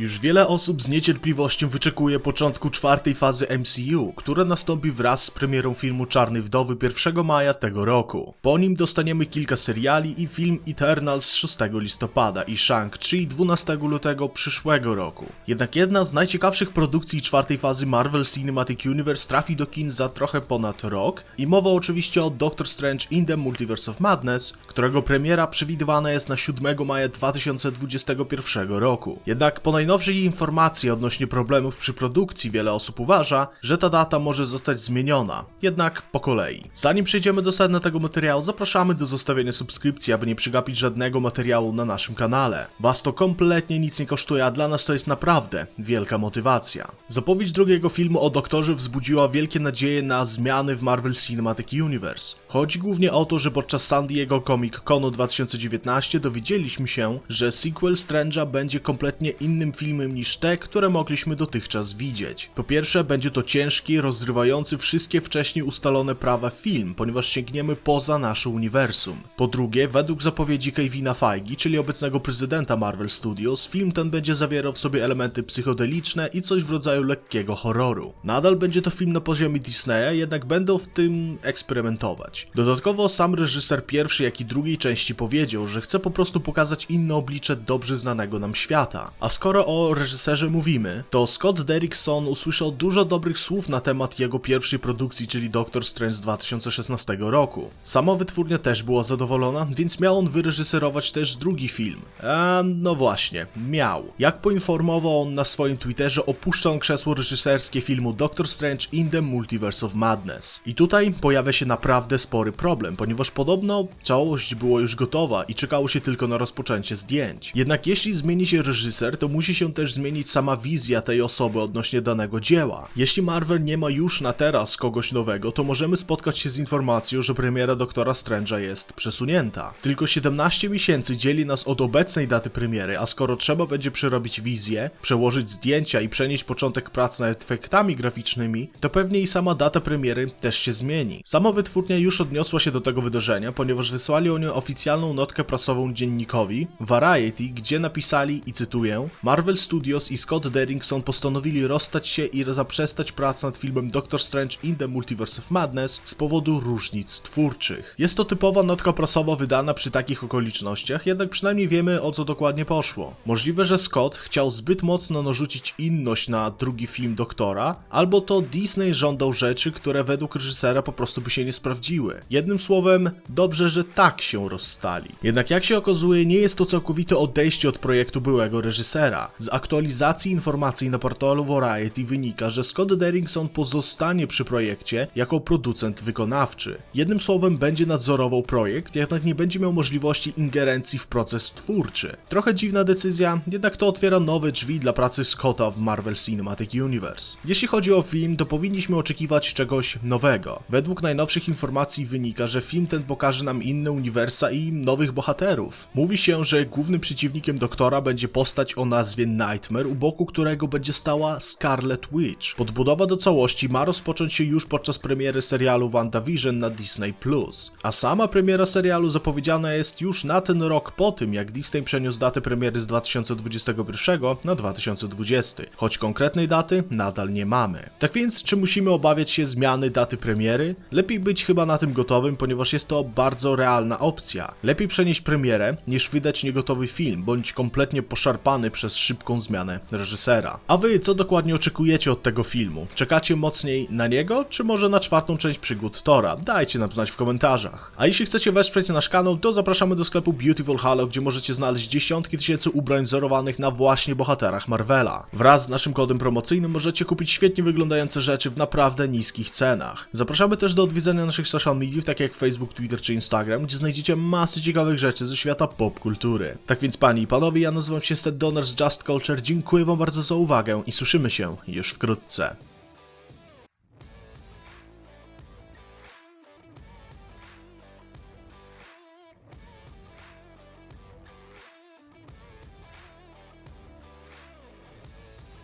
Już wiele osób z niecierpliwością wyczekuje początku czwartej fazy MCU, która nastąpi wraz z premierą filmu Czarny Wdowy 1 maja tego roku. Po nim dostaniemy kilka seriali i film Eternals 6 listopada i Shang-Chi 12 lutego przyszłego roku. Jednak jedna z najciekawszych produkcji czwartej fazy Marvel Cinematic Universe trafi do kin za trochę ponad rok i mowa oczywiście o Doctor Strange in the Multiverse of Madness, którego premiera przewidywana jest na 7 maja 2021 roku. Jednak po najnowszej informacji odnośnie problemów przy produkcji wiele osób uważa, że ta data może zostać zmieniona. Jednak po kolei. Zanim przejdziemy do sedna tego materiału, zapraszamy do zostawienia subskrypcji, aby nie przegapić żadnego materiału na naszym kanale. Was to kompletnie nic nie kosztuje, a dla nas to jest naprawdę wielka motywacja. Zapowiedź drugiego filmu o Doktorze wzbudziła wielkie nadzieje na zmiany w Marvel Cinematic Universe. Chodzi głównie o to, że podczas San Diego Comic Conu 2019 dowiedzieliśmy się, że sequel Strange'a będzie kompletnie innym filmem niż te, które mogliśmy dotychczas widzieć. Po pierwsze, będzie to ciężki, rozrywający wszystkie wcześniej ustalone prawa film, ponieważ sięgniemy poza nasze uniwersum. Po drugie, według zapowiedzi Kevina Feige, czyli obecnego prezydenta Marvel Studios, film ten będzie zawierał w sobie elementy psychodeliczne i coś w rodzaju lekkiego horroru. Nadal będzie to film na poziomie Disneya, jednak będą w tym eksperymentować. Dodatkowo sam reżyser pierwszej, jak i drugiej części powiedział, że chce po prostu pokazać inne oblicze dobrze znanego nam świata. A skoro o reżyserze mówimy, to Scott Derrickson usłyszał dużo dobrych słów na temat jego pierwszej produkcji, czyli Doctor Strange z 2016 roku. Sama wytwórnia też była zadowolona, więc miał on wyreżyserować też drugi film. A no właśnie, miał. Jak poinformował on na swoim Twitterze, opuszcza on krzesło reżyserskie filmu Doctor Strange in the Multiverse of Madness. I tutaj pojawia się naprawdę spory problem, ponieważ podobno całość była już gotowa i czekało się tylko na rozpoczęcie zdjęć. Jednak jeśli zmieni się reżyser, to musi się też zmienić sama wizja tej osoby odnośnie danego dzieła. Jeśli Marvel nie ma już na teraz kogoś nowego, to możemy spotkać się z informacją, że premiera Doktora Strange'a jest przesunięta. Tylko 17 miesięcy dzieli nas od obecnej daty premiery, a skoro trzeba będzie przerobić wizję, przełożyć zdjęcia i przenieść początek prac nad efektami graficznymi, to pewnie i sama data premiery też się zmieni. Sama wytwórnia już odniosła się do tego wydarzenia, ponieważ wysłali oni oficjalną notkę prasową dziennikowi Variety, gdzie napisali, i cytuję, Marvel Studios i Scott Derrickson postanowili rozstać się i zaprzestać prac nad filmem Doctor Strange in the Multiverse of Madness z powodu różnic twórczych. Jest to typowa notka prasowa wydana przy takich okolicznościach, jednak przynajmniej wiemy o co dokładnie poszło. Możliwe, że Scott chciał zbyt mocno narzucić inność na drugi film Doktora, albo to Disney żądał rzeczy, które według reżysera po prostu by się nie sprawdziły. Jednym słowem, dobrze, że tak się rozstali. Jednak jak się okazuje, nie jest to całkowite odejście od projektu byłego reżysera. Z aktualizacji informacji na portalu Variety wynika, że Scott Derrickson pozostanie przy projekcie jako producent wykonawczy. Jednym słowem, będzie nadzorował projekt, jednak nie będzie miał możliwości ingerencji w proces twórczy. Trochę dziwna decyzja, jednak to otwiera nowe drzwi dla pracy Scotta w Marvel Cinematic Universe. Jeśli chodzi o film, to powinniśmy oczekiwać czegoś nowego. Według najnowszych informacji wynika, że film ten pokaże nam inne uniwersa i nowych bohaterów. Mówi się, że głównym przeciwnikiem doktora będzie postać o nazwie Nightmare, u boku którego będzie stała Scarlet Witch. Podbudowa do całości ma rozpocząć się już podczas premiery serialu WandaVision na Disney+. A sama premiera serialu zapowiedziana jest już na ten rok po tym, jak Disney przeniósł datę premiery z 2021 na 2020, choć konkretnej daty nadal nie mamy. Tak więc, czy musimy obawiać się zmiany daty premiery? Lepiej być chyba na tym gotowym, ponieważ jest to bardzo realna opcja. Lepiej przenieść premierę, niż wydać niegotowy film, bądź kompletnie poszarpany przez szybką zmianę reżysera. A wy co dokładnie oczekujecie od tego filmu? Czekacie mocniej na niego, czy może na czwartą część przygód Tora? Dajcie nam znać w komentarzach. A jeśli chcecie wesprzeć nasz kanał, to zapraszamy do sklepu Beautiful Halo, gdzie możecie znaleźć dziesiątki tysięcy ubrań wzorowanych na właśnie bohaterach Marvela. Wraz z naszym kodem promocyjnym możecie kupić świetnie wyglądające rzeczy w naprawdę niskich cenach. Zapraszamy też do odwiedzenia naszych social mediów, tak jak Facebook, Twitter czy Instagram, gdzie znajdziecie masę ciekawych rzeczy ze świata popkultury. Tak więc panie i panowie, ja nazywam się Seth Donner z Just Culture, dziękuję wam bardzo za uwagę i słyszymy się już wkrótce.